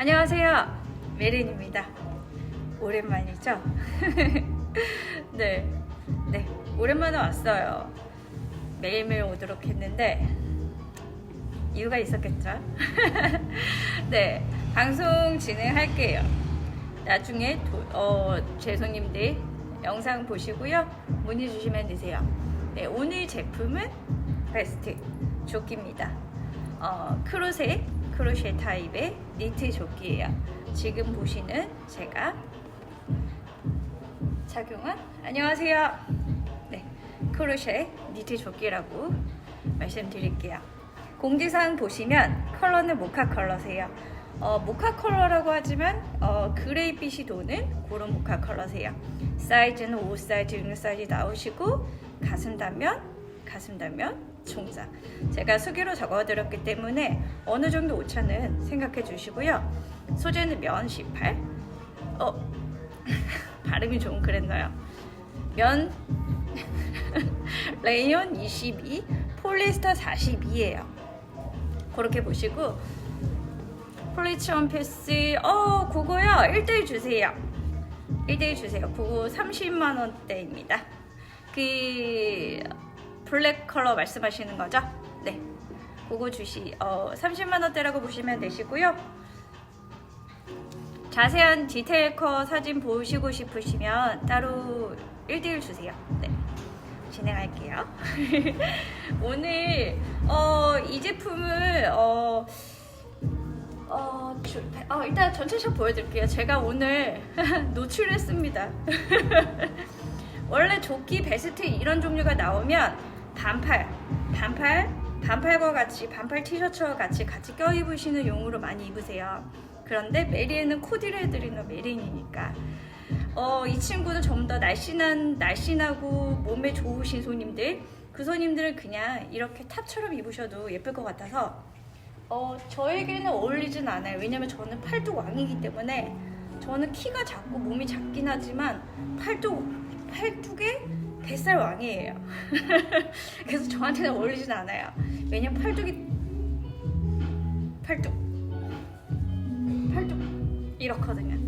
안녕하세요. 메린입니다. 오랜만이죠? 네. 네. 오랜만에 왔어요. 매일매일 오도록 했는데, 이유가 있었겠죠? 네. 방송 진행할게요. 나중에 도, 어, 제 손님들 영상 보시고요. 문의 주시면 되세요. 네. 오늘 제품은 베스트 조끼입니다. 어, 크로세, 크로셰 타입의 니트 조끼예요. 지금 보시는 제가 착용한 안녕하세요. 네, 크로셰 니트 조끼라고 말씀드릴게요. 공지사항 보시면 컬러는 모카 컬러세요. 어, 모카 컬러라고 하지만 어, 그레이빛이 도는 그런 모카 컬러세요. 사이즈는 5 사이즈, 6 사이즈 나오시고 가슴 단면, 가슴 단면, 총장. 제가 수기로 적어드렸기 때문에 어느 정도 오차는 생각해 주시고요. 소재는 면 18. 어, 발음이 좀 그랬나요? 면 레이온 22, 폴리스터 42예요. 그렇게 보시고 폴리치 원피스 어 그거요 1대1 주세요 1대1 주세요 그거 30만 원대입니다 그 블랙 컬러 말씀하시는 거죠? 네 그거 주시 어 30만 원대라고 보시면 되시고요 자세한 디테일 컷 사진 보시고 싶으시면 따로 1대1 주세요 네 진행할게요 오늘 어, 이 제품을 어, 어, 주- 어, 일단 전체 샷 보여드릴게요. 제가 오늘 노출했습니다. 원래 조끼 베스트 이런 종류가 나오면 반팔, 반팔, 반팔과 같이 반팔 티셔츠와 같이 같이 껴 입으시는 용으로 많이 입으세요. 그런데 메리에는 코디를 해드리는 메린이니까 어, 이 친구는 좀 더 날씬한 날씬하고 몸에 좋으신 손님들 그 손님들은 그냥 이렇게 탑처럼 입으셔도 예쁠 것 같아서 어, 저에게는 어울리진 않아요. 왜냐면 저는 팔뚝 왕이기 때문에 저는 키가 작고 몸이 작긴 하지만 팔뚝 팔뚝에 뱃살 왕이에요. 그래서 저한테는 어울리진 않아요. 왜냐면 팔뚝이 팔뚝 팔뚝 이렇거든요.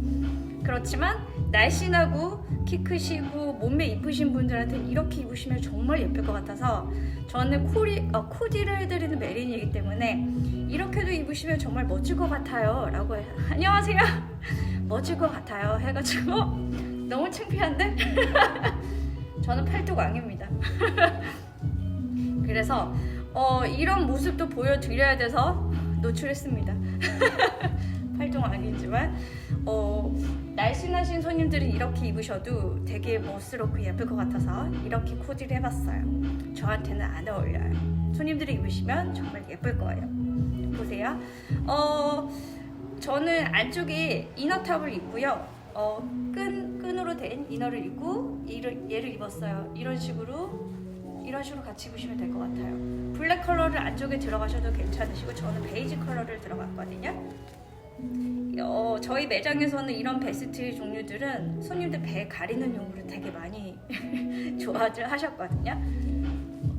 그렇지만 날씬하고 키 크시고 몸매 이쁘신 분들한테는 이렇게 입으시면 정말 예쁠 것 같아서 저는 코리, 어, 코디를 해드리는 메린이기 때문에 이렇게도 입으시면 정말 멋질 것 같아요 라고 해 안녕하세요 멋질 것 같아요 해가지고 너무 창피한데 저는 팔뚝 왕입니다 그래서 어, 이런 모습도 보여드려야 돼서 노출했습니다 팔뚝 왕이지만 어, 날씬하신 손님들이 이렇게 입으셔도 되게 멋스럽고 예쁠 것 같아서 이렇게 코디를 해봤어요. 저한테는 안 어울려요. 손님들이 입으시면 정말 예쁠 거예요. 보세요. 어, 저는 안쪽에 이너탑을 입고요. 어, 끈, 끈으로 된 이너를 입고 얘를, 얘를 입었어요. 이런 식으로 이런 식으로 같이 입으시면 될 것 같아요. 블랙 컬러를 안쪽에 들어가셔도 괜찮으시고 저는 베이지 컬러를 들어갔거든요. 어, 저희 매장에서는 이런 베스트 종류들은 손님들 배 가리는 용으로 되게 많이 좋아들 하셨거든요.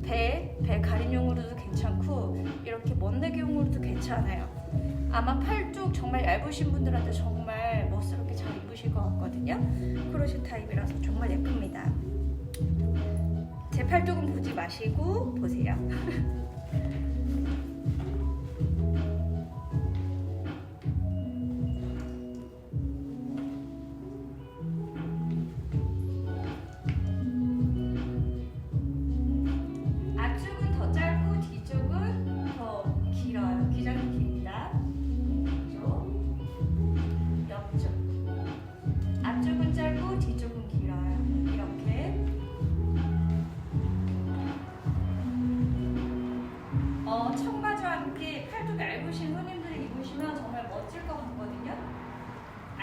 배, 배 가린용으로도 괜찮고 이렇게 멋내기용으로도 괜찮아요. 아마 팔뚝 정말 얇으신 분들한테 정말 멋스럽게 잘 입으실 것 같거든요. 크로시 타입이라서 정말 예쁩니다. 제 팔뚝은 보지 마시고 보세요.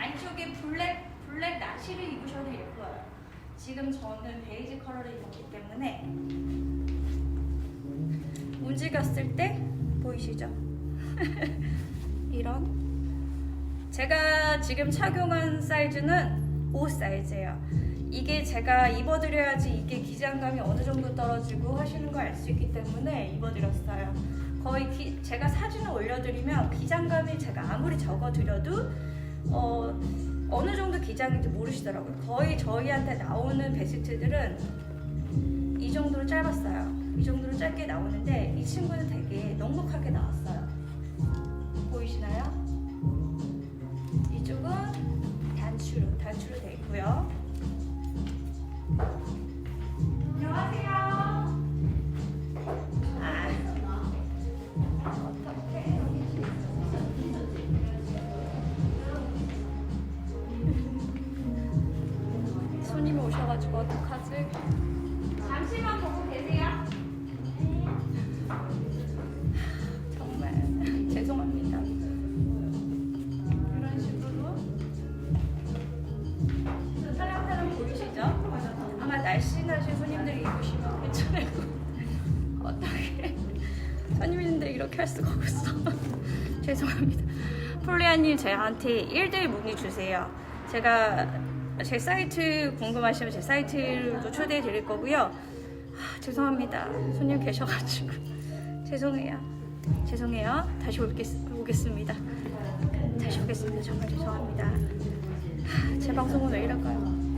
안쪽에 블랙 블랙 나시를 입으셔도 예뻐요. 지금 저는 베이지 컬러를 입었기 때문에 움직였을 때 보이시죠? 이런 제가 지금 착용한 사이즈는 5 사이즈예요. 이게 제가 입어드려야지 이게 기장감이 어느 정도 떨어지고 하시는 걸 알 수 있기 때문에 입어드렸어요. 거의 기- 제가 사진을 올려드리면 기장감이 제가 아무리 적어드려도 어, 어느 정도 기장인지 모르시더라고요. 거의 저희한테 나오는 베스트들은 이 정도로 짧았어요. 이 정도로 짧게 나오는데 이 친구는 되게 넉넉하게 나왔어요. 보이시나요? 이쪽은 단추로 단추로 돼 있고요. 날씬하신 손님들이 입으시면 같아요. 어떡해. 손님인데 이렇게 할 수가 없어. 죄송합니다. 폴리아님 저한테 1대1 문의 주세요. 제가 제 사이트 궁금하시면 제 사이트로도 초대해 드릴 거고요. 아, 죄송합니다. 손님 계셔가지고 죄송해요. 죄송해요. 다시 오겠, 오겠습니다. 다시 오겠습니다. 정말 죄송합니다. 하, 제 방송은 왜 이럴까요?